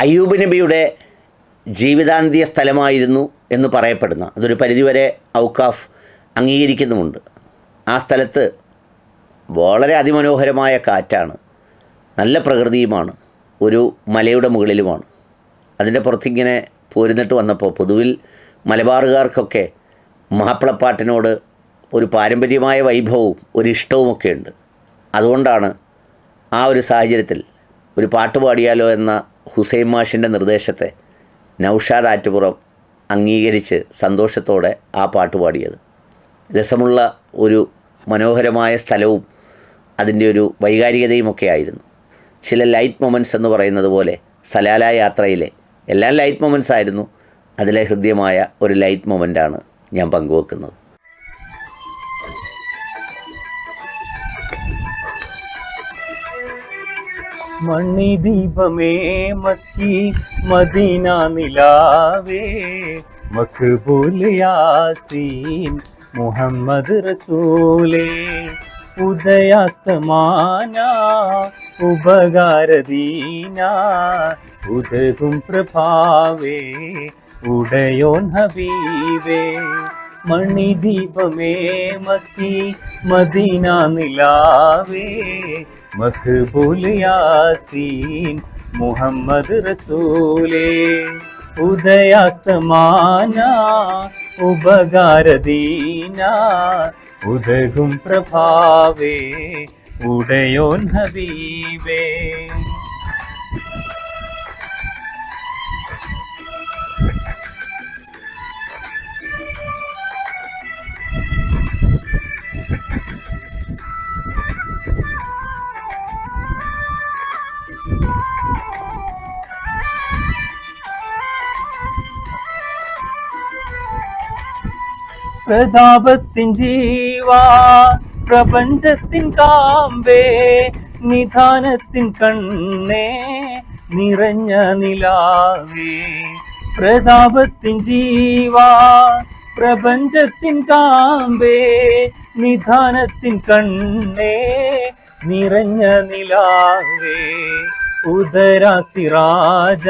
അയ്യൂബ് നബിയുടെ ജീവിതാന്ത്യ സ്ഥലമായിരുന്നു എന്ന് പറയപ്പെടുന്ന അതൊരു പരിധിവരെ ഔക്കാഫ് അംഗീകരിക്കുന്നുമുണ്ട്. ആ സ്ഥലത്ത് വളരെ അതിമനോഹരമായ കാറ്റാണ് നല്ല പ്രകൃതിയുമാണ് ഒരു മലയുടെ മുകളിലുമാണ്. അതിന്റെ പുറത്തിങ്ങനെ പോരുന്നിട്ട് വന്നപ്പോൾ പൊതുവിൽ മലബാറുകാർക്കൊക്കെ മാപ്പിളപ്പാട്ടിനോട് ഒരു പാരമ്പര്യമായ വൈഭവവും ഒരു ഉണ്ട് അതുകൊണ്ടാണ് ആ ഒരു സാഹചര്യത്തിൽ ഒരു പാട്ട് പാടിയാലോ എന്ന ഹുസൈൻ മാഷിന്റെ നിർദ്ദേശത്തെ നൗഷാദ് ആറ്റുപുറം അംഗീകരിച്ച് സന്തോഷത്തോടെ ആ പാട്ട് പാടിയത്. രസമുള്ള ഒരു മനോഹരമായ സ്ഥലവും അതിന്റെ ഒരു വൈകാരികതയുമൊക്കെ ആയിരുന്നു. ചില ലൈറ്റ് മൊമെന്റ്സ് എന്ന് പറയുന്നത് പോലെ സലാല യാത്രയിലെ എല്ലാ ലൈറ്റ് മൊമെന്റ്സ് ആയിരുന്നു. അതിലെ ഹൃദ്യമായ ഒരു ലൈറ്റ് മൊമെന്റാണ് ഞാൻ പങ്കുവെക്കുന്നത്. മണിദീപമേ മക്കി മദീന നിലാവേ. മഖബൂൽ യാസീൻ മുഹമ്മദ് റസൂലേ. ഉദയാസ്തമാന ഉപകാരദീന. ഉദകും പ്രഭാവേ ഉടയോൻ ഹബീബേ. മണിദീപമേ മക്കി മദീന നിലാവേ. മഖബൂൽ മുഹമ്മദ് റസൂലേ ഉദയാസ്തമാന ഉപകാരദീന ഉദകും പ്രഭാവേ ഉടയോൻ ഹബീബേ. പ്രതാപത്തിൻ ജീവാ പ്രപഞ്ചത്തിൻ കാമ്പേ നിധാനത്തിൻ കണ്ണേ നിറഞ്ഞ നിലാവേ. പ്രതാപത്തിൻ ജീവാ പ്രപഞ്ചത്തിൻ കാമ്പേ നിധാനത്തിൻ കണ്ണേ നിറഞ്ഞ നിലാവേ. ഉദരാസിരാജ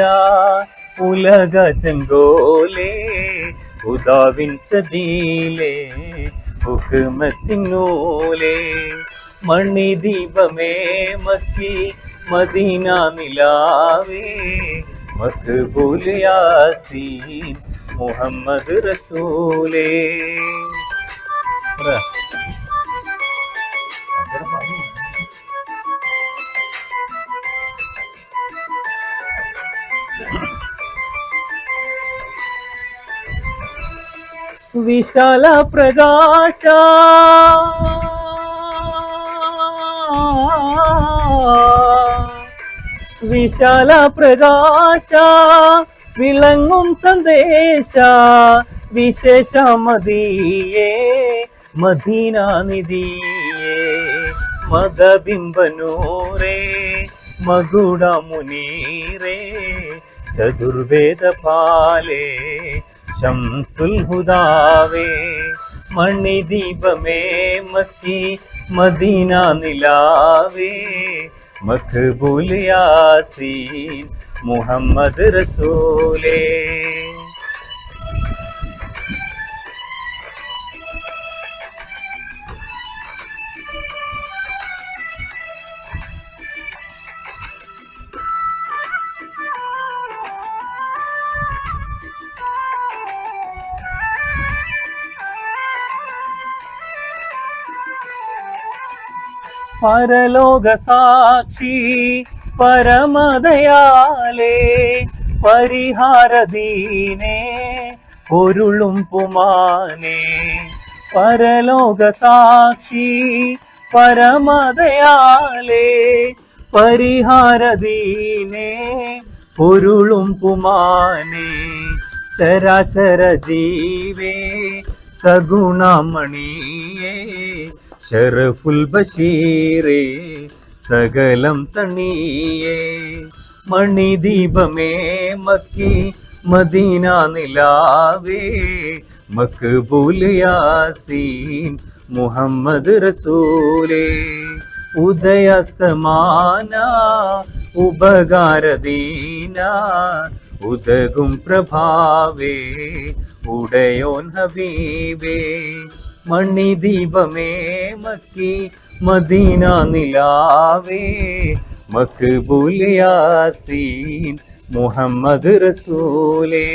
ഉലക ചെങ്കോലേ ഉദാവിൻ സദീലേ ഹുക്മത്തിനൂലേ മണിദീപമേ മക്കി മദീന നിലാവേ മഖബൂൽ യാസീൻ മുഹമ്മദ് റസൂലേ പറ. విశాల ప్రకాశ విశాల ప్రకాశ വിളങ്ങും സന്ദേശ വിശേഷ മതിയേ മദീന നിധിയേ മതബിംബനൂരേ മകുടമുനീരേ ചതുർവേദ പാലേ ശംസുൽ ഹുദാവേ മണിദീപമേ മക്കി മദീന നിലാവേ മഖബൂൽ യാസീൻ മുഹമ്മദ് റസൂലേ പരലോക സാക്ഷി പരമദയാലേ പരിഹാരദീനേ പൊരുളും പുമാനേ. പരലോക സാക്ഷി പരമദയാലേ പരിഹാരദീനേ പൊരുളും പുമാനേ. ചരാചര ജീവേ സഗുണമണിയേ ഷറഫുൽ ബഷീറേ സകലം തണിയേ. മണിദീപമേ മക്കി മദീന നിലാവേ. മക്ബൂൽ യാസീൻ മുഹമ്മദ് റസൂലേ. ഉദയസ്തമാന ഉപകാരദീന. ഉദകും പ്രഭാവേ ഉടയോൻ ഹബീബേ. മണിദീപമേ മക്കി മദീന നിലാവേ. മക്ബൂൽ യാസീൻ മുഹമ്മദ് റസൂലേ.